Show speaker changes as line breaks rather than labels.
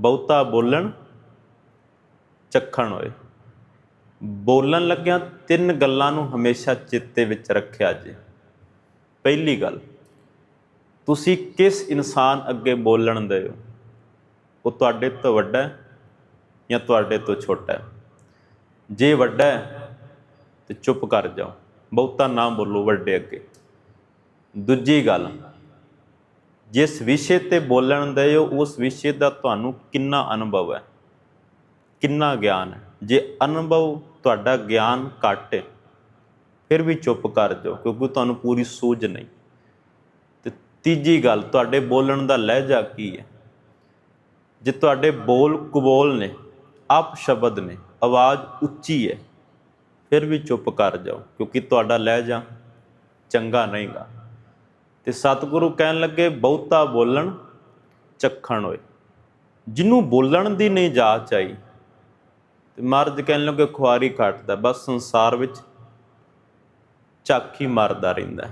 ਬਹੁਤਾ ਬੋਲਣ, ਚੱਖਣ ਹੋਏ। ਬੋਲਣ ਲੱਗਿਆਂ ਤਿੰਨ ਗੱਲਾਂ ਨੂੰ ਹਮੇਸ਼ਾ ਚਿੱਤੇ ਵਿੱਚ ਰੱਖਿਆ ਜੇ। ਪਹਿਲੀ ਗੱਲ, ਤੁਸੀਂ ਕਿਸ ਇਨਸਾਨ ਅੱਗੇ ਬੋਲਣ ਦੇ ਹੋ? ਉਹ ਤੁਹਾਡੇ ਤੋਂ ਵੱਡਾ ਹੈ ਜਾਂ ਤੁਹਾਡੇ ਤੋਂ ਛੋਟਾ ਹੈ? ਜੇ ਵੱਡਾ ਹੈ, ਤੇ ਚੁੱਪ ਕਰ ਜਾਓ। ਬਹੁਤਾ ਨਾ ਬੋਲੋ ਵੱਡੇ ਅੱਗੇ। ਦੂਜੀ ਗੱਲ ਜਿਸ ਵਿਸ਼ੇ ਤੇ ਬੋਲਣ ਦੇ ਹੋ, ਉਸ ਵਿਸ਼ੇ ਦਾ ਤੁਹਾਨੂੰ ਕਿੰਨਾ ਅਨੁਭਵ ਹੈ? ਕਿੰਨਾ ਗਿਆਨ ਹੈ? ਜੇ ਅਨੁਭਵ ਤੁਹਾਡਾ ਗਿਆਨ ਘੱਟ ਹੈ, ਫਿਰ ਵੀ ਚੁੱਪ ਕਰ ਜਾਓ, ਕਿਉਂਕਿ ਤੁਹਾਨੂੰ ਪੂਰੀ ਸੂਝ ਨਹੀਂ। ਤੇ ਤੀਜੀ ਗੱਲ, ਤੁਹਾਡੇ ਬੋਲਣ ਦਾ ਲਹਿਜਾ ਕੀ ਹੈ? ਜੇ ਤੁਹਾਡੇ ਬੋਲ ਕਬੋਲ ਨੇ, ਆਪ ਸ਼ਬਦ ਨੇ, ਆਵਾਜ਼ ਉੱਚੀ ਹੈ, ਫਿਰ ਵੀ ਚੁੱਪ ਕਰ ਜਾਓ, ਕਿਉਂਕਿ ਤੁਹਾਡਾ ਲਹਿਜਾ ਚੰਗਾ ਨਹੀਂਗਾ। ਤੇ ਸਤਿਗੁਰੂ ਕਹਿਣ ਲੱਗੇ, ਬਹੁਤਾ ਬੋਲਣ ਚੱਖਣ ਹੋਏ ਜਿਹਨੂੰ ਬੋਲਣ ਦੀ ਨਹੀਂ ਜਾਚ ਆਈ, ਤੇ ਮਰਦ ਕਹਿਣ ਲੱਗੇ, ਖੁਆਰੀ ਘਟਦਾ, ਬਸ ਸੰਸਾਰ ਵਿੱਚ ਝਾਕੀ ਮਾਰਦਾ ਰਹਿੰਦਾ।